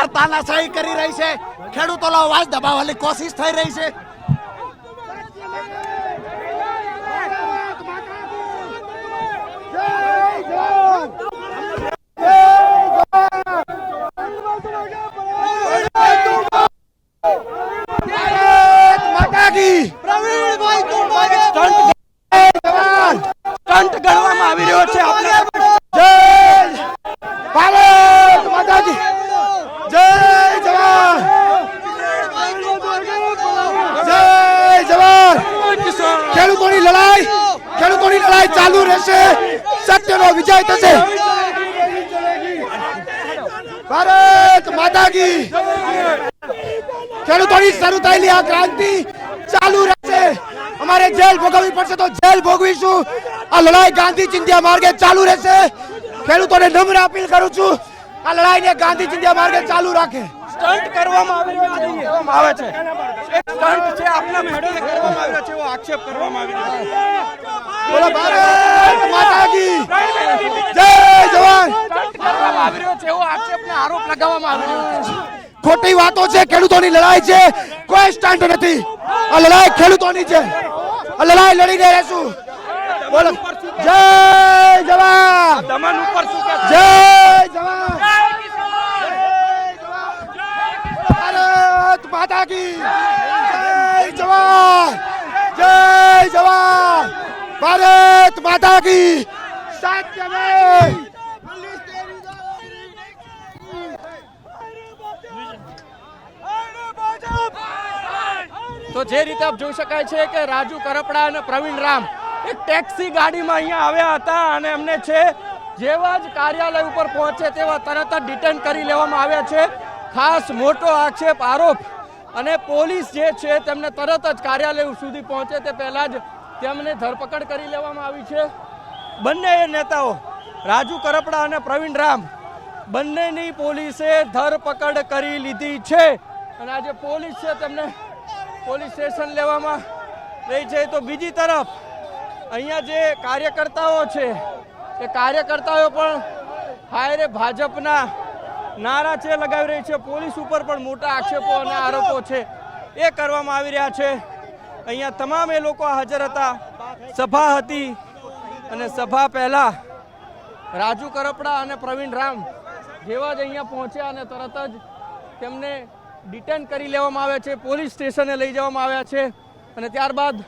સરકાર તાનાશાહી કરી રહી છે. ખેડૂતોનો અવાજ દબાવવાની કોશિશ થઈ રહી છે. જવાન. સ્ટન્ટ ગણવામાં આવી રહ્યો છે આપણે જય ભારત માતા કી જય જવાન જય જવાન ખેડૂતોની લડાઈ ખેડૂતોની લડાઈ ચાલુ રહેશે. સત્યનો વિજય થશે. ભારત માતા ખેડૂતોની શરૂ થયેલી આ ક્રાંતિ ચાલુ રહેશે. અમારે જેલ ભોગવવી પડશે તો જેલ ભોગવીશું. આ લડાઈ ગાંધી ચિંધ્યા માર્ગે ચાલુ રહેશે. ખેડૂતોને નમ્ર અપીલ કરું છું. આ લડાઈને ગાંધી ચિંધ્યા માર્ગે ચાલુ રાખે. સ્ટન્ટ કરવામાં આવી રહ્યો છે. આવે છે. એક સ્ટન્ટ છે આપના ખેડૂતોને કરવામાં આવ્યો છે એવો આક્ષેપ કરવામાં આવી રહ્યો છે. બોલો ભારત માતા કી. જય જવાન. કરવામાં આવી રહ્યો છે એવો આક્ષેપને આરોપ લગાવવામાં આવી રહ્યો છે. ખોટી વાતો છે ખેડૂતોની લડાઈ છે. કોઈ સ્ટન્ટ નથી. આ લડાઈ ખેડૂતોની છે. આ લડાઈ લડીને રહેશું. બોલો. જય જવાન. દમન ઉપર શું જય જવાન ભારત માતા કી જય જવાન જય જવાન ભારત માતા કી. મેવ તો જે રીતે આપ જોઈ શકાય છે કે રાજુ કરપડા અને પ્રવીણ રામ એક ટેક્સી ગાડીમાં અહીંયા આવ્યા હતા અને એમને છે જેવા જ કાર્યાલય ઉપર પહોંચે તેવા તરત જ ડિટેન કરી લેવામાં આવ્યા છે. ખાસ મોટો આક્ષેપ આરોપ અને પોલીસ જે છે તેમને તરત જ કાર્યાલય સુધી પહોંચે તે પહેલાં જ તેમને ધરપકડ કરી લેવામાં આવી છે. બંને નેતાઓ રાજુ કરપડા અને પ્રવીણ રામ બંનેની પોલીસે ધરપકડ કરી લીધી છે. અને આજે પોલીસ છે તેમને પોલીસ સ્ટેશન લેવામાં રહી છે તો બીજી તરફ અહીંયા જે કાર્યકર્તાઓ છે એ કાર્યકર્તાઓ પણ હાયરે ભાજપના નારા છે લગાવી રહી છે. પોલીસ ઉપર પણ મોટા આક્ષેપો અને આરોપો છે. એ કરવામાં આવી રહ્યા છે. અહીંયા તમામ એ લોકો હાજર હતા. સભા હતી અને સભા પહેલાં રાજુ કરપડા અને પ્રવીણ રામ જેવા જ અહીંયા પહોંચ્યા અને તરત જ તેમને ડિટેન કરી લેવામાં આવ્યા છે. પોલીસ સ્ટેશને લઈ જવામાં આવ્યા છે અને ત્યારબાદ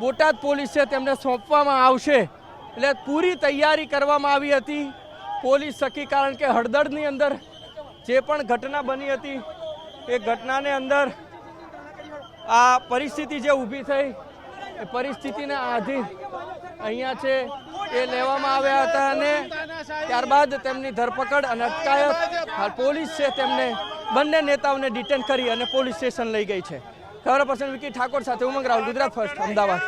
બોટાદ પોલીસ તેમને સોંપવામાં આવશે. એટલે પૂરી તૈયારી કરવામાં આવી હતી. પોલીસ સખી કારણ કે હળદળની અંદર જે પણ ઘટના બની હતી, એ ઘટનાને અંદર આ પરિસ્થિતિ જે ઊભી થઈ, એ પરિસ્થિતિને આધીન અહીંયા છે એ લેવામાં આવ્યા હતા અને ત્યારબાદ તેમની ધરપકડ અને અટકાયત હાલ પોલીસ છે તેમને બંને નેતાઓને ડિટેન કરી અને પોલીસ સ્ટેશન લઈ ગઈ છે. ખબર પર્સન વિકી ઠાકોર સાથે ઉમંગ રાહુલ, ગુજરાત ફર્સ્ટ, અમદાવાદ.